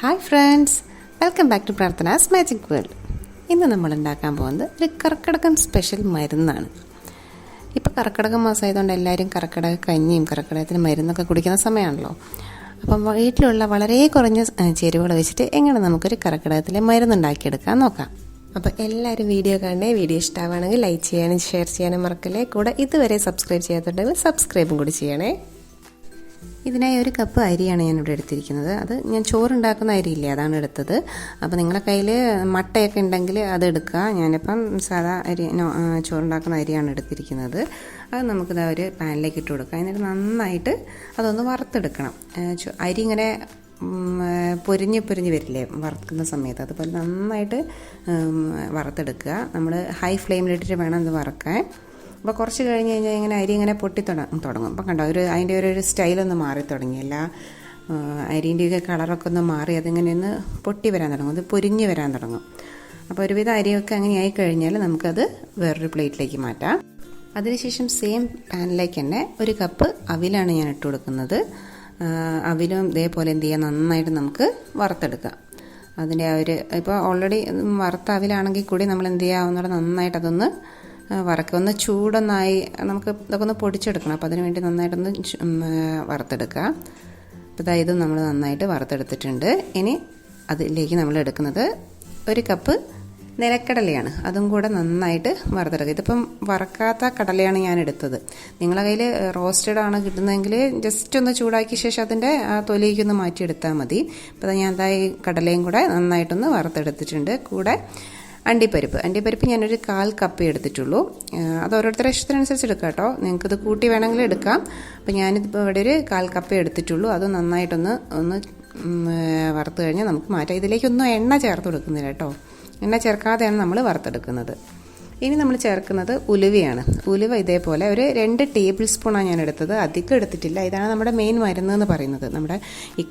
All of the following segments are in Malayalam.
Hi friends welcome back to Prarthana's magic world ഇന്ന് നമ്മൾ ഉണ്ടാക്കാൻ പോകുന്നത് ഒരു കർക്കിടകം സ്പെഷ്യൽ മരുന്നാണ്. ഇപ്പോൾ കർക്കിടക മാസമായതുകൊണ്ട് എല്ലാവരും കർക്കിടക കഞ്ഞിയും കർക്കിടകത്തിന് മരുന്നൊക്കെ കുടിക്കുന്ന സമയമാണല്ലോ. അപ്പം വീട്ടിലുള്ള വളരെ കുറഞ്ഞ ചേരുവകൾ വെച്ചിട്ട് എങ്ങനെ നമുക്കൊരു കർക്കിടകത്തിലെ മരുന്നുണ്ടാക്കിയെടുക്കാൻ നോക്കാം. അപ്പോൾ എല്ലാവരും വീഡിയോ കാണണേ വീഡിയോ ഇഷ്ടമാണെങ്കിൽ ലൈക്ക് ചെയ്യാനും ഷെയർ ചെയ്യാനും മറക്കല്ലേ. കൂടെ ഇതുവരെ സബ്സ്ക്രൈബ് ചെയ്യാത്തുണ്ടെങ്കിൽ സബ്സ്ക്രൈബും കൂടി ചെയ്യണേ. ഇതിനായി ഒരു കപ്പ് അരിയാണ് ഞാൻ ഇവിടെ എടുത്തിരിക്കുന്നത്. അത് ഞാൻ ചോറുണ്ടാക്കുന്ന അരിയില്ലേ അതാണ് എടുത്തത്. അപ്പോൾ നിങ്ങളുടെ കയ്യിൽ മട്ടയൊക്കെ ഉണ്ടെങ്കിൽ അത് എടുക്കുക. ഞാനിപ്പം സാധാ അരി ചോറുണ്ടാക്കുന്ന അരിയാണ് എടുത്തിരിക്കുന്നത്. അത് നമുക്കിത് ഒരു പാനിലേക്ക് ഇട്ട് കൊടുക്കുക എന്നിട്ട് നന്നായിട്ട് അതൊന്ന് വറുത്തെടുക്കണം. അരി ഇങ്ങനെ പൊരിഞ്ഞ് പൊരിഞ്ഞ് വരില്ലേ വറുക്കുന്ന സമയത്ത്. അതുപോലെ നന്നായിട്ട് വറുത്തെടുക്കുക. നമ്മൾ ഹൈ ഫ്ലെയിമിലിട്ടിട്ട് വേണം ഇത് വറക്കാൻ. അപ്പോൾ കുറച്ച് കഴിഞ്ഞ് കഴിഞ്ഞാൽ ഇങ്ങനെ അരി ഇങ്ങനെ പൊട്ടി തുടങ്ങും. അപ്പം കണ്ടോ ഒരു അതിന്റെ ഒരു ഒരു സ്റ്റൈലൊന്ന് മാറി തുടങ്ങി. എല്ലാ അരിന്റെയൊക്കെ കളറൊക്കെ ഒന്ന് മാറി അതിങ്ങനെ ഒന്ന് പൊട്ടി വരാൻ തുടങ്ങും. അത് പൊരിഞ്ഞ് വരാൻ തുടങ്ങും. അപ്പോൾ ഒരുവിധം അരിയൊക്കെ അങ്ങനെ ആയി കഴിഞ്ഞാൽ നമുക്കത് വേറൊരു പ്ലേറ്റിലേക്ക് മാറ്റാം. അതിനുശേഷം സെയിം പാനിലേക്ക് തന്നെ ഒരു കപ്പ് അവിലാണ് ഞാൻ ഇട്ട് കൊടുക്കുന്നത്. അവിലും ഇതേപോലെ എന്ത് ചെയ്യുക നന്നായിട്ട് നമുക്ക് വറുത്തെടുക്കാം. അതിന്റെ ആ ഒരു ഇപ്പോൾ ഓൾറെഡി വറുത്ത അവിലാണെങ്കിൽ കൂടി നമ്മൾ എന്ത് ചെയ്യാവുന്നവിടെ നന്നായിട്ട് അതൊന്ന് വറക്കുക. ഒന്ന് ചൂടൊന്നായി നമുക്ക് ഇതൊക്കെ ഒന്ന് പൊടിച്ചെടുക്കണം. അപ്പോൾ അതിന് വേണ്ടി നന്നായിട്ടൊന്ന് വറുത്തെടുക്കുക. അപ്പോൾ ഇതാ നമ്മൾ നന്നായിട്ട് വറുത്തെടുത്തിട്ടുണ്ട്. ഇനി അതിലേക്ക് നമ്മൾ എടുക്കുന്നത് ഒരു കപ്പ് നിലക്കടലയാണ്. അതും കൂടെ നന്നായിട്ട് വറുത്തെടുക്കുക. ഇതിപ്പം വറക്കാത്ത കടലയാണ് ഞാൻ എടുത്തത്. നിങ്ങളുടെ കയ്യിൽ റോസ്റ്റഡ് ആണ് കിട്ടുന്നതെങ്കിൽ ജസ്റ്റ് ഒന്ന് ചൂടാക്കിയ ശേഷം അതിന്റെ ആ തൊലിയിലേക്ക് മാറ്റിയെടുത്താൽ മതി. അപ്പോൾ ഞാൻ എന്തായി കടലയും കൂടെ നന്നായിട്ടൊന്ന് വറുത്തെടുത്തിട്ടുണ്ട്. കൂടെ അണ്ടിപ്പരിപ്പ്. അണ്ടിപ്പരിപ്പ് ഞാനൊരു കാൽ കപ്പ് എടുത്തിട്ടുള്ളൂ. അത് ഓരോരുത്തരുടെ ഇഷ്ടത്തിനനുസരിച്ച് എടുക്കാം കേട്ടോ. നിങ്ങൾക്കിത് കൂട്ടി വേണമെങ്കിൽ എടുക്കാം. അപ്പോൾ ഞാനിതിപ്പോൾ ഇവിടെ ഒരു കാൽ കപ്പ് എടുത്തിട്ടുള്ളൂ. അത് നന്നായിട്ടൊന്ന് ഒന്ന് വറുത്ത് കഴിഞ്ഞാൽ നമുക്ക് മാറ്റാം. ഇതിലേക്കൊന്നും എണ്ണ ചേർത്ത് കൊടുക്കുന്നില്ല കേട്ടോ. എണ്ണ ചേർക്കാതെയാണ് നമ്മൾ വറുത്തെടുക്കുന്നത്. ഇനി നമ്മൾ ചേർക്കുന്നത് ഉലുവയാണ്. ഉലുവ ഇതേപോലെ ഒരു രണ്ട് ടേബിൾ സ്പൂണാണ് ഞാൻ എടുത്തത്. അധികം എടുത്തിട്ടില്ല. ഇതാണ് നമ്മുടെ മെയിൻ മരുന്ന് എന്ന് പറയുന്നത്. നമ്മുടെ ഈ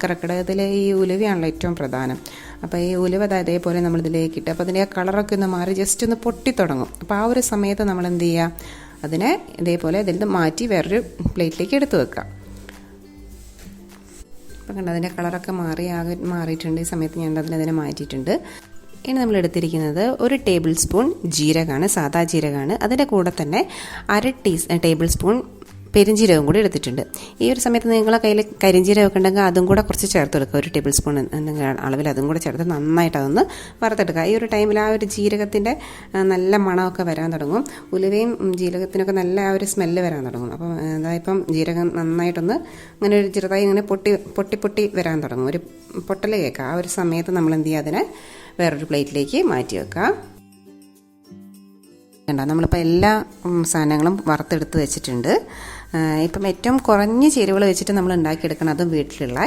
ഈ ഉലുവയാണല്ലോ ഏറ്റവും പ്രധാനം. അപ്പോൾ ഈ ഉലുവ ഇതേപോലെ നമ്മൾ ഇതിലേക്ക് ഇട്ട് അപ്പോൾ അതിന്റെ ആ കളറൊക്കെ ഒന്ന് മാറി ജസ്റ്റ് ഒന്ന് പൊട്ടിത്തുടങ്ങും അപ്പോൾ ആ ഒരു സമയത്ത് നമ്മൾ എന്ത് ചെയ്യുക അതിനെ ഇതേപോലെ ഇതിൽ നിന്ന് മാറ്റി വേറൊരു പ്ലേറ്റിലേക്ക് എടുത്തു വെക്കാം അപ്പം കണ്ടോ അതിന്റെ കളറൊക്കെ മാറി ആകെ മാറിയിട്ടുണ്ട്. ഈ സമയത്ത് ഞാൻ അതിനെ മാറ്റിയിട്ടുണ്ട്. ഇനി നമ്മൾ എടുത്തിരിക്കുന്നത് ഒരു ടേബിൾ സ്പൂൺ ജീരകമാണ് സാദാ ജീരകമാണ്. അതിന്റെ കൂടെ തന്നെ അര ടീ ടേബിൾ സ്പൂൺ പെരിഞ്ജീരകം കൂടി എടുത്തിട്ടുണ്ട്. ഈ ഒരു സമയത്ത് നിങ്ങളെ കയ്യിൽ കരിഞ്ജീരകമൊക്കെ ഉണ്ടെങ്കിൽ അതും കൂടെ കുറച്ച് ചേർത്ത് കൊടുക്കുക. ഒരു ടേബിൾ സ്പൂൺ അളവിൽ അതും കൂടെ ചേർത്ത് നന്നായിട്ട് അതൊന്ന് വറുത്തെടുക്കുക. ഈ ഒരു ടൈമിൽ ആ ഒരു ജീരകത്തിന്റെ നല്ല മണമൊക്കെ വരാൻ തുടങ്ങും. ഉലുവയും ജീരകത്തിനൊക്കെ നല്ല ആ ഒരു സ്മെല്ല് വരാൻ തുടങ്ങും. അപ്പം അതായപ്പം ജീരകം നന്നായിട്ടൊന്ന് അങ്ങനെ ഒരു ചെറുതായി ഇങ്ങനെ പൊട്ടി പൊട്ടി പൊട്ടി വരാൻ തുടങ്ങും. ഒരു പൊട്ടൽ കേൾക്കുക ആ ഒരു സമയത്ത് നമ്മൾ എന്ത് ചെയ്യുക അതിനെ വേറൊരു പ്ലേറ്റിലേക്ക് മാറ്റി വെക്കാം. വേണ്ട നമ്മളിപ്പോൾ എല്ലാ സാധനങ്ങളും വറുത്തെടുത്ത് വെച്ചിട്ടുണ്ട്. ഇപ്പം ഏറ്റവും കുറഞ്ഞ ചേരുവകൾ വെച്ചിട്ട് നമ്മൾ ഉണ്ടാക്കിയെടുക്കണം അതും വീട്ടിലുള്ള.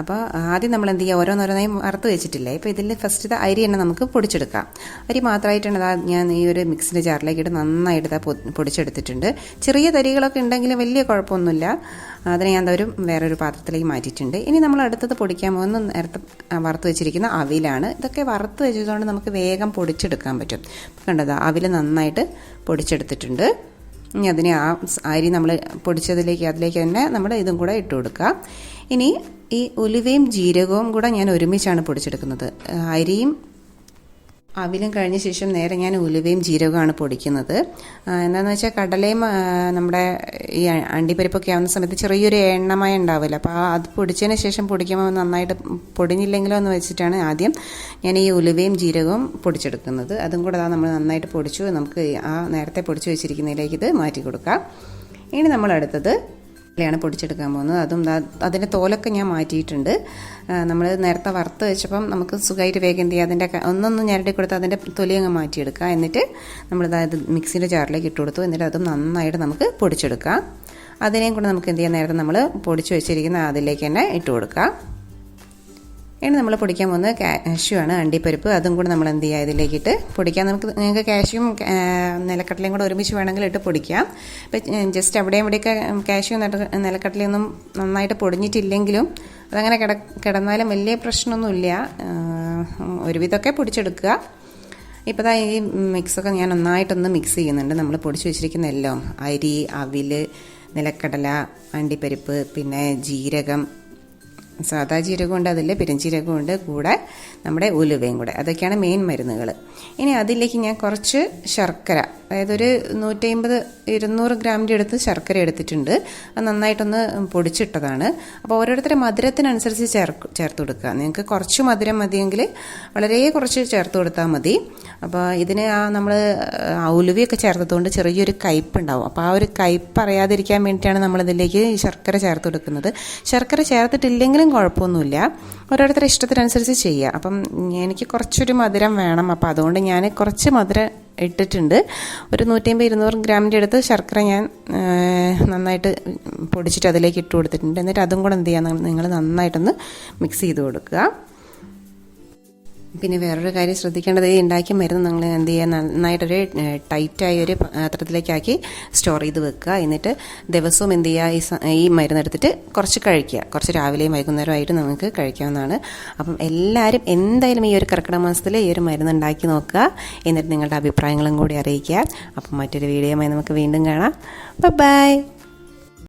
അപ്പോൾ ആദ്യം നമ്മൾ എന്ത് ചെയ്യുക ഓരോന്നോരോന്നായി വറുത്ത് വെച്ചിട്ടില്ലേ? ഇപ്പോൾ ഇതിൽ ഫസ്റ്റ് ഇത് അരി തന്നെ നമുക്ക് പൊടിച്ചെടുക്കാം. അരി മാത്രമായിട്ടാണ് അതാ ഞാൻ ഈ ഒരു മിക്സിന്റെ ജാറിലേക്ക് ഇട്ട് നന്നായിട്ട് ഇതാ പൊടിച്ചെടുത്തിട്ടുണ്ട്. ചെറിയ തരികളൊക്കെ ഉണ്ടെങ്കിൽ വലിയ കുഴപ്പമൊന്നുമില്ല. അതിനെ ഞാൻ ഒരു വേറൊരു പാത്രത്തിലേക്ക് മാറ്റിയിട്ടുണ്ട്. ഇനി നമ്മൾ അടുത്തത് പൊടിക്കാൻ പോകുന്ന നേരത്തെ വറുത്ത് വെച്ചിരിക്കുന്ന അവിലാണ്. ഇതൊക്കെ വറുത്ത് വെച്ചതുകൊണ്ട് നമുക്ക് വേഗം പൊടിച്ചെടുക്കാൻ പറ്റും. കണ്ടതാ അവിൽ നന്നായിട്ട് പൊടിച്ചെടുത്തിട്ടുണ്ട്. ഇനി അതിനെ ആ അരി നമ്മൾ പൊടിച്ചതിലേക്ക് അതിലേക്ക് തന്നെ നമ്മൾ ഇതും കൂടെ ഇട്ട് കൊടുക്കുക. ഇനി ഈ ഉലുവയും ജീരകവും കൂടെ ഞാൻ ഒരുമിച്ചാണ് പൊടിച്ചെടുക്കുന്നത്. അരിയും അവിലും കഴിഞ്ഞ ശേഷം നേരെ ഞാൻ ഉലുവയും ജീരകമാണ് പൊടിക്കുന്നത്. എന്താണെന്ന് വെച്ചാൽ കടലയും നമ്മുടെ ഈ അണ്ടിപ്പരിപ്പൊക്കെ ആവുന്ന സമയത്ത് ചെറിയൊരു എണ്ണമായി ഉണ്ടാവില്ല. അപ്പോൾ അത് പൊടിച്ചതിന് ശേഷം പൊടിക്കുമ്പോൾ നന്നായിട്ട് പൊടിഞ്ഞില്ലെങ്കിലോ എന്ന് വെച്ചിട്ടാണ് ആദ്യം ഞാൻ ഈ ഉലുവയും ജീരകവും പൊടിച്ചെടുക്കുന്നത്. അതും കൂടെ നമ്മൾ നന്നായിട്ട് പൊടിച്ചു. നമുക്ക് ആ നേരത്തെ പൊടിച്ചു വെച്ചിരിക്കുന്നതിലേക്ക് ഇത് മാറ്റി കൊടുക്കാം. ഇനി നമ്മൾ അടുത്തത് ാണ് പൊടിച്ചെടുക്കാൻ പോകുന്നത്. അതും അതിന്റെ തോലൊക്കെ ഞാൻ മാറ്റിയിട്ടുണ്ട്. നമ്മൾ നേരത്തെ വറുത്ത് വെച്ചപ്പം നമുക്ക് സുഖമായിട്ട് വേഗം ചെയ്യാം? അതിന്റെ ഒന്നൊന്ന് ഞരടി കൊടുത്ത് അതിന്റെ തൊലി അങ്ങ് മാറ്റിയെടുക്കുക എന്നിട്ട് നമ്മൾ അതായത് മിക്സിന്റെ ജാറിലേക്ക് ഇട്ട് കൊടുത്തു. എന്നിട്ട് അതും നന്നായിട്ട് നമുക്ക് പൊടിച്ചെടുക്കാം. അതിനെയും കൂടെ നമുക്ക് എന്ത് ചെയ്യാം? നേരത്തെ നമ്മൾ പൊടിച്ച് വെച്ചിരിക്കുന്ന അതിലേക്ക് തന്നെ ഇട്ട് കൊടുക്കാം. ഇനി നമ്മൾ പൊടിക്കാൻ പോകുന്നത് കാഷ്യൂ ആണ് അണ്ടിപ്പരിപ്പ്. അതും കൂടെ നമ്മൾ എന്ത് ചെയ്യുക ഇതിലേക്കിട്ട് പൊടിക്കാം. നമുക്ക് നിങ്ങൾക്ക് കാഷ്യൂം നിലക്കടലയും കൂടെ ഒരുമിച്ച് വേണമെങ്കിൽ ഇട്ട് പൊടിക്കാം. ഇപ്പം ജസ്റ്റ് അവിടെയും ഇവിടെയൊക്കെ കാഷ്യൂ നിലക്കടലയൊന്നും നന്നായിട്ട് പൊടിഞ്ഞിട്ടില്ലെങ്കിലും അതങ്ങനെ കിട കിടന്നാലും വലിയ പ്രശ്നമൊന്നുമില്ല. ഒരുവിധമൊക്കെ പൊടിച്ചെടുക്കുക. ഇപ്പോൾ ദാ ഈ മിക്സൊക്കെ ഞാൻ നന്നായിട്ടൊന്ന് മിക്സ് ചെയ്യുന്നുണ്ട്. നമ്മൾ പൊടിച്ച് വെച്ചിരിക്കുന്ന എല്ലാം. അരി അവിൽ നിലക്കടല അണ്ടിപ്പരിപ്പ് പിന്നെ ജീരകം സാദാ ജീരകമുണ്ട് അതിൽ പെരുംജീരകമുണ്ട് കൂടെ നമ്മുടെ ഉലുവയും കൂടെ. അതൊക്കെയാണ് മെയിൻ മരുന്നുകൾ ഇനി അതിലേക്ക് ഞാൻ കുറച്ച് ശർക്കര അതായത് ഒരു നൂറ്റമ്പത് ഇരുന്നൂറ് ഗ്രാമിന്റെ അടുത്ത് ശർക്കര എടുത്തിട്ടുണ്ട്. അത് നന്നായിട്ടൊന്ന് പൊടിച്ചിട്ടതാണ്. അപ്പോൾ ഓരോരുത്തരുടെ മധുരത്തിനനുസരിച്ച് ചേർക്ക് ചേർത്ത് കൊടുക്കുക. നിങ്ങൾക്ക് കുറച്ച് മധുരം മതിയെങ്കിൽ വളരെ കുറച്ച് ചേർത്ത് കൊടുത്താൽ മതി. അപ്പോൾ ഇതിന് ആ നമ്മൾ ഉലുവയൊക്കെ ചേർത്തതുകൊണ്ട് ചെറിയൊരു കയ്പ്പ് ഉണ്ടാവും അപ്പോൾ ആ ഒരു കയ്പ്പ് അറിയാതിരിക്കാൻ വേണ്ടിയിട്ടാണ് നമ്മളിതിലേക്ക് ശർക്കര ചേർത്ത് കൊടുക്കുന്നത്. ശർക്കര ചേർത്തിട്ടില്ലെങ്കിലും കുഴപ്പമൊന്നുമില്ല. ഓരോരുത്തരുടെ ഇഷ്ടത്തിനനുസരിച്ച് ചെയ്യുക അപ്പം എനിക്ക് കുറച്ചൊരു മധുരം വേണം. അപ്പോൾ അതുകൊണ്ട് ഞാൻ കുറച്ച് മധുരം ഇട്ടിട്ടുണ്ട്. ഒരു നൂറ്റമ്പത് ഇരുന്നൂറ് ഗ്രാമിന്റെ അടുത്ത് ശർക്കര ഞാൻ നന്നായിട്ട് പൊടിച്ചിട്ട് അതിലേക്ക് ഇട്ട് കൊടുത്തിട്ടുണ്ട്. എന്നിട്ട് അതും കൂടെ എന്ത് ചെയ്യുക നിങ്ങൾ നന്നായിട്ടൊന്ന് മിക്സ് ചെയ്ത് കൊടുക്കുക. പിന്നെ വേറൊരു കാര്യം ശ്രദ്ധിക്കേണ്ടത് ഈ ഉണ്ടാക്കിയ മരുന്ന് നിങ്ങൾ എന്ത് ചെയ്യുക? നന്നായിട്ടൊരു ടൈറ്റായ ഒരു പാത്രത്തിലേക്കാക്കി സ്റ്റോർ ചെയ്ത് വെക്കുക. എന്നിട്ട് ദിവസവും എന്ത് ചെയ്യുക? ഈ ഈ മരുന്ന് എടുത്തിട്ട് കുറച്ച് കഴിക്കുക. കുറച്ച് രാവിലെയും വൈകുന്നേരമായിട്ട് നമുക്ക് കഴിക്കാവുന്നതാണ്. അപ്പം എല്ലാവരും എന്തായാലും ഈ ഒരു കർക്കിടക മാസത്തിൽ ഈ ഒരു മരുന്ന് ഉണ്ടാക്കി നോക്കുക. എന്നിട്ട് നിങ്ങളുടെ അഭിപ്രായങ്ങളും കൂടി അറിയിക്കുക. അപ്പം മറ്റൊരു വീഡിയോയുമായി നമുക്ക് വീണ്ടും കാണാം. ബൈ